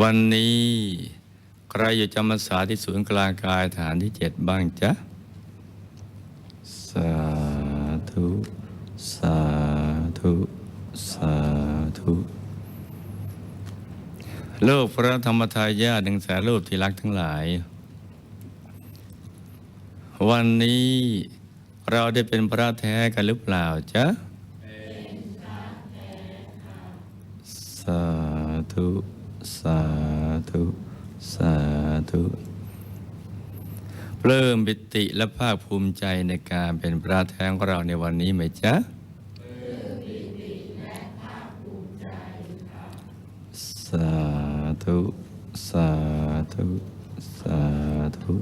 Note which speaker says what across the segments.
Speaker 1: วันนี้ใครอยู่จำพรรษาที่ศูนย์กลางกายฐานที่เจ็ดบ้างจ๊ะ สาธุ สาธุ สาธุโลกพระธรรมทายาทหนึ่งแสนรูปที่รักทั้งหลาย วันนี้เราได้เป็นพระแท้กันหรือเปล่าจ๊ะสาธุ สาธุ สาธุ เริ่มปิติและภาคภูมิใจในการเป็นพระแท้ของเราในวันนี้ไหมจ๊ะสาธุ สาธุ สาธุ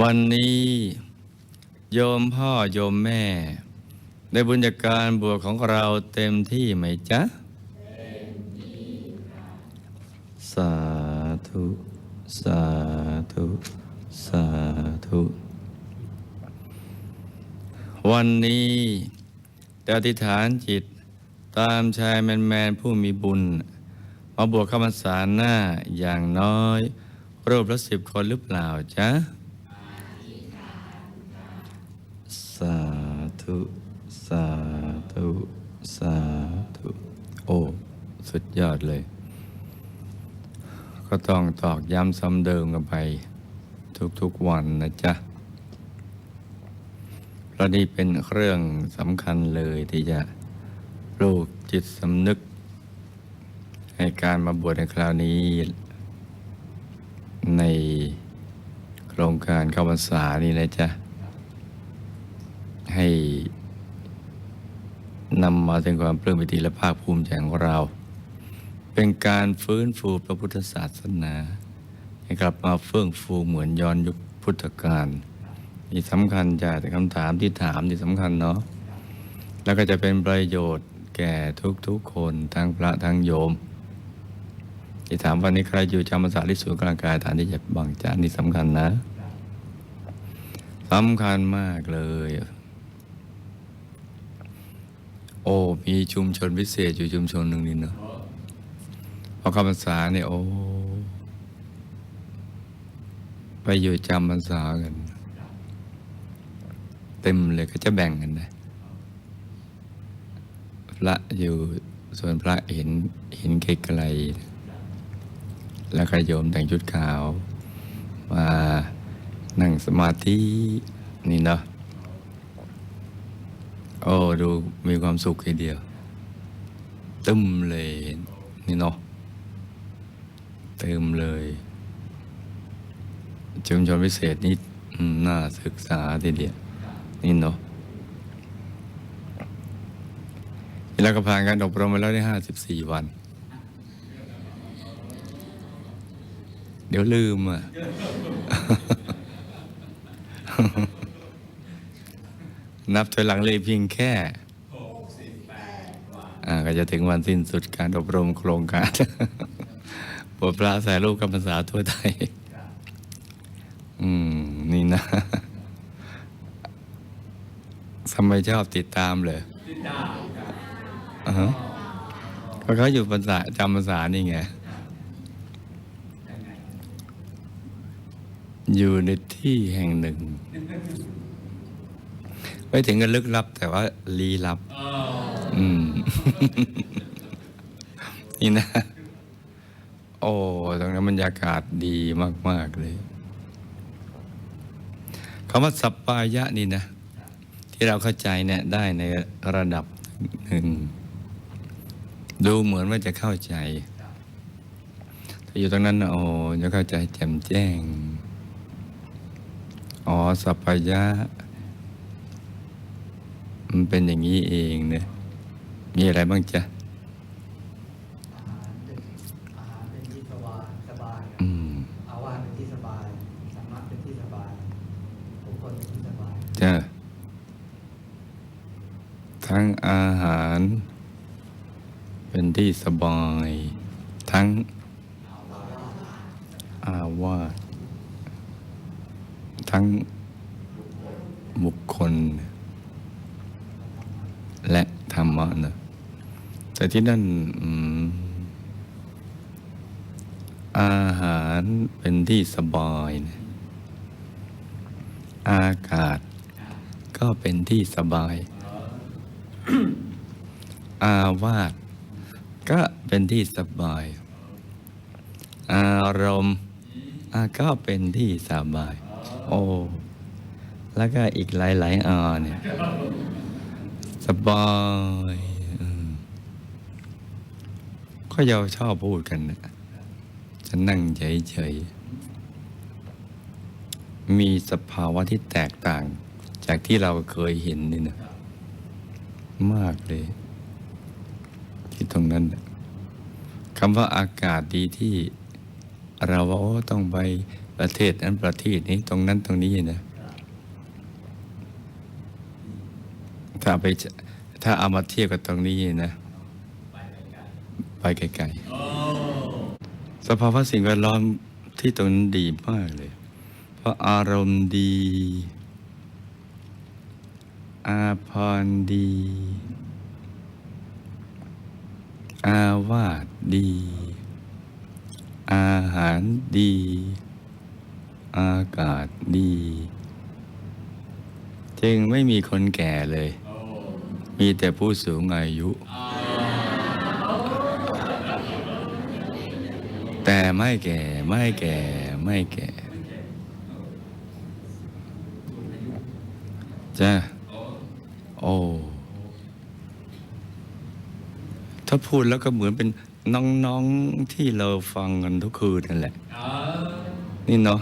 Speaker 1: วันนี้ โยมพ่อโยมแม่ ได้บุญจากการบวชของเราเต็มที่ไหมจ๊ะ สาธุ สาธุ สาธุ วันนี้ได้อธิษฐานจิตตามชายแมนแมนๆผู้มีบุญ มาบวชข้ามสารหน้าอย่างน้อย รูปละสิบคนหรือเปล่าจ๊ะ สาธุ สาธุ สาธุ โอ้ สุดยอดเลย ก็ต้องตอกย้ำซ้ำเดิมกันไป ทุกๆวันนะจ๊ะเพราะนี่เป็นเรื่องสำคัญเลยที่จะปลูกจิตสำนึก ให้การมาบวชในคราวนี้ ในโครงการเข้าพรรษานี่นะจ๊ะ ให้นำมาถึงความปลื้มปิติและภาคภูมิใจของเรา เป็นการฟื้นฟูพระพุทธศาสนาให้กลับมาเฟื่องฟูเหมือนย้อนยุคพุทธกาลนี่สำคัญจ้ะแต่คำถามที่ถามนี่สำคัญเนาะแล้วก็จะเป็นประโยชน์แก่ทุกๆคนทั้งพระทั้งโยม ที่ถามวันนี้ใครอยู่จำพรรษาที่ศูนย์กลางกายฐานที่จะบางจานนี่สำคัญนะสำคัญมากเลย โอ้ มีชุมชนพิเศษอยู่ชุมชนหนึ่งนี่เนาะ พอเข้าพรรษาเนี่ยโอ้ ไปอยู่จำพรรษากัน เต็มเลยก็จะแบ่งกันนะพระอยู่ส่วนพระเห็นเห็นไกลๆแล้วก็โยมแต่งชุดขาว มานั่งสมาธินี่เนาะโอ้ ดูมีความสุขทีเดียว ตึมเลย นี่เนาะ เติมเลยชุมชนพิเศษนี่น่าศึกษาทีเดียวนี่เนาะแล้วก็ผ่านการอบรมมาแล้วได้ห้าสิบสี่วัน เดี๋ยวลืมอะ นับถอยหลังเลยเพียงแค่อ่าก็จะถึงวันสิ้นสุดการอบรมโครงการ บทพระสายรูปกรรมภาษาทั่วไทย อืม นี่นะทำไมชอบติดตามเลยติดตามอ่าฮะก็เขาอยู่ภาษาจำภาษานี่ไง อยู่ในที่แห่งหนึ่ง ไม่ถึงกับลึกลับ แต่ว่าลี้ลับ อืม นี่นะ โอ้ตรงนั้นบรรยากาศดีมาก ๆ เลยคำว่าสัปปายะนี่นะ ที่เราเข้าใจเนี่ยได้ในระดับหนึ่ง ดูเหมือนว่าจะเข้าใจแต่อยู่ตรงนั้นโอ้จะเข้าใจแจ่มแจ้ง อ๋อสัปปายะ มันเป็นอย่างนี้เองเนี่ยมีอะไรบ้างจ๊ะ
Speaker 2: อาหารเป็นอาหารเป็นที่สบายสบาย
Speaker 1: อืม
Speaker 2: อาวาสเป็นที่สบายธรรมะเป็นที่สบายบุคคลเป็นที่สบาย
Speaker 1: จ้ะ ทั้งอาหาร เป็นที่สบาย ทั้งอาวาสทั้งบุคคล และธรรมะนะแต่ที่นั่นอืมอาหารเป็นที่สบายนะอากาศก็เป็นที่สบาย อาวาสก็เป็นที่สบาย อารมณ์ก็เป็นที่สบาย โอ้ แล้วก็อีกหลายๆอาเนี่ย สบายก็เราชอบพูดกันนะจะนั่งเฉยๆมีสภาวะที่แตกต่าง จากที่เราเคยเห็นนี่นะ มากเลยที่ตรงนั้นคำว่าอากาศดีที่เราว่าโอ้ต้องไปประเทศนั้นประเทศนี้ตรงนั้นตรงนี้นะถ้าไปถ้าเอามาเทียบกับตรงนี้นะไปไกลๆสภาวะสิ่งแวดล้อมที่ตรงนั้นดีมากเลย เพราะอารมณ์ดี อาพรดี อาวาสดี อาหารดี อากาศดี จึงไม่มีคนแก่เลย มีแต่ผู้สูงอายุ แต่ไม่แก่ไม่แก่ไม่แก่จ้ะ โอ้ถ้าพูดแล้วก็เหมือนเป็นน้องๆที่เราฟังกันทุกคืนนั่นแหละ นี่เนาะ